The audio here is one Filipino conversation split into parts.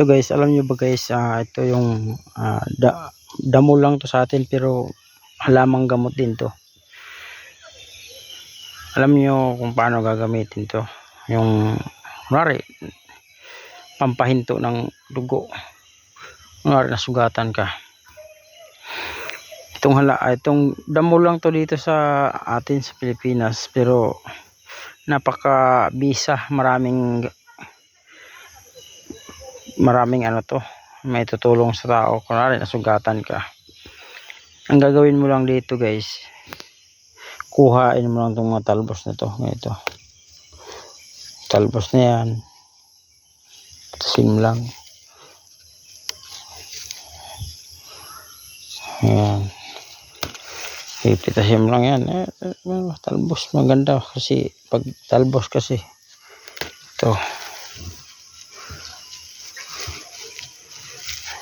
Ito guys, alam nyo ba guys, ah, ito yung ah, da- damo lang to sa atin pero halamang gamot din to. Alam nyo kung paano gagamitin to. Yung, kunwari, pampahinto ng dugo. Kunwari, nasugatan ka. Itong hala, ah, itong damo lang to dito sa atin sa Pilipinas pero napaka bisa maraming maraming ano to may tutulong sa tao. Kunwari nasugatan ka. Ang gagawin mo lang dito guys kuhain mo lang itong mga talbos na to ganito. Talbos na yan. Patasin mo lang. Ayan. Ipitasin mo lang yan. Eh, eh, ano, talbos maganda kasi pag talbos kasi. Ito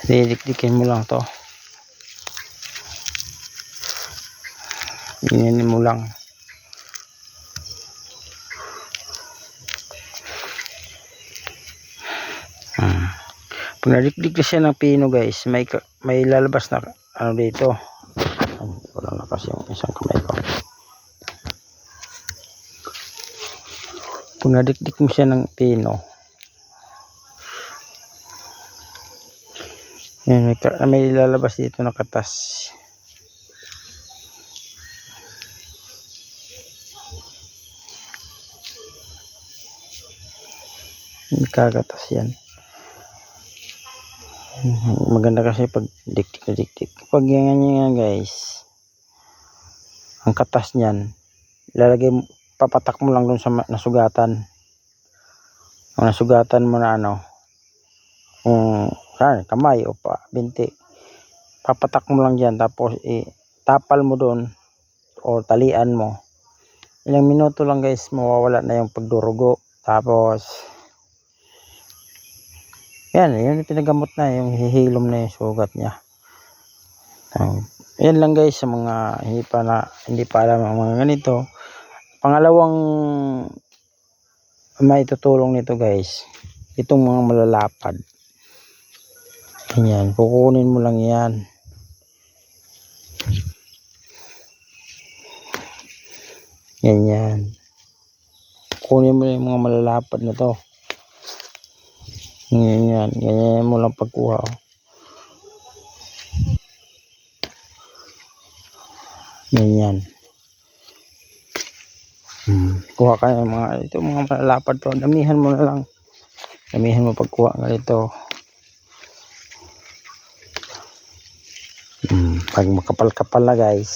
didikdikin mo lang to. Ganyan mo lang. Hmm. pag nadikdik na siya ng pino guys. May, may lalabas na ano dito. Wala na kasi yung isang kamay ko. Pag nadikdik mo siya ng pino Yan, may, ka- may lalabas dito na katas. May kakatas yan. Mhm, Maganda kasi pag diktik na diktik. Pag yan yan guys, ang katas niyan, lalagay papatak mo lang dun sa nasugatan. Ang nasugatan mo na ano, kung saan, kamay o pa, binti. Papatak mo lang dyan tapos i tapal mo doon o talian mo. Ilang minuto lang guys mawawala na yung pagdurugo. Tapos yan, yun yung pinagamot na yung hihilom na yung sugat niya. Um, yan lang guys sa mga hindi pa na hindi pa alam ang mga ganito. Pangalawang may tutulong nito guys. Itong mga malalapad. Yan, kukunin mo lang yan. Ganyan. Kunin mo yung mga malalapad na to. Ganyan, ganyan mo lang pagkuha. oh. Ganyan. Hmm. Kuha ka ng mga, ito mga malalapad to. Damihan mo na lang. Damihan mo pagkuha ng ito. Hmm, pag makapal-kapal na guys.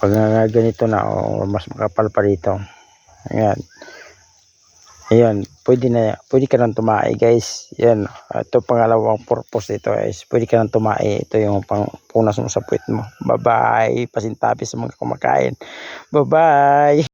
Pag nga ganito na o mas makapal pa dito ayan. Ayan pwede na pwede ka nang tumae guys. Yan ito pangalawang purpose dito guys. Pwede ka nang tumae. Ito yung pang punas mo sa puwet mo. Bye bye pasintabi sa mga kumakain. Bye bye